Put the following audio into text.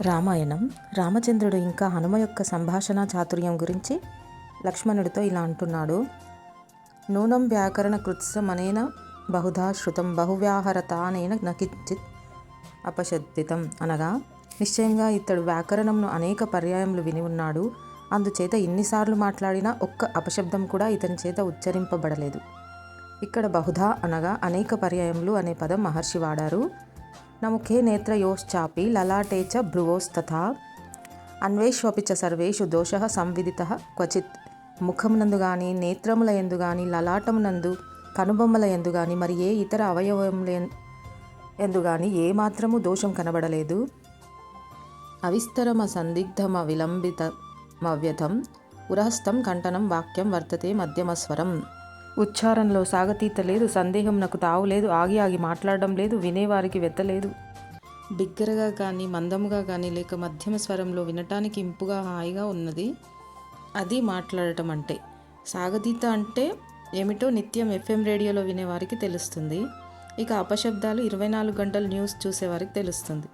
రామాయణం. రామచంద్రుడు ఇంకా హనుమ యొక్క సంభాషణ చాతుర్యం గురించి లక్ష్మణుడితో ఇలా అంటున్నాడు. నూనం వ్యాకరణ కృత్సమనేన బహుధా శృతం బహువ్యాహరతానేన నకించిత్ అపశబ్దితం అనగా నిశ్చయంగా ఇతడు వ్యాకరణంను అనేక పర్యాయములు విని ఉన్నాడు. అందుచేత ఎన్నిసార్లు మాట్లాడినా ఒక్క అపశబ్దం కూడా ఇతని చేత ఉచ్చరింపబడలేదు. ఇక్కడ బహుధా అనగా అనేక పర్యాయములు అనే పదం మహర్షి వాడారు. నముఖే నేత్రయోశ్చాపి లలాటే చ భ్రువోస్తథా అన్వేష్వపి చ సర్వేషు దోష సంవిదిత క్వచిత్. ముఖమునందు గాని నేత్రముల ఎందు గాని లలాటమునందు కనుబొమ్మల ఎందు గాని మరి ఏ ఇతర అవయవముల ఎందు గాని ఏమాత్రము దోషం కనబడలేదు. అవిస్తరమ సందిగ్ధమ విలంబితమవ్యతం ఉరహస్తం కంఠనం వాక్యం వర్తతే మధ్యమస్వరం ఉచ్చారణలో సాగతీత లేదు సందేహం నాకు తావులేదు ఆగి ఆగి మాట్లాడడం లేదు వినేవారికి వెత్తలేదు. బిగ్గరగా కానీ మందముగా కానీ లేక మధ్యమ స్వరంలో వినటానికి ఇంపుగా హాయిగా ఉన్నది. అది మాట్లాడటం అంటే. సాగతీత అంటే ఏమిటో నిత్యం ఎఫ్ఎం రేడియోలో వినేవారికి తెలుస్తుంది. ఇక అపశబ్దాలు ఇరవై నాలుగు గంటలు న్యూస్ చూసేవారికి తెలుస్తుంది.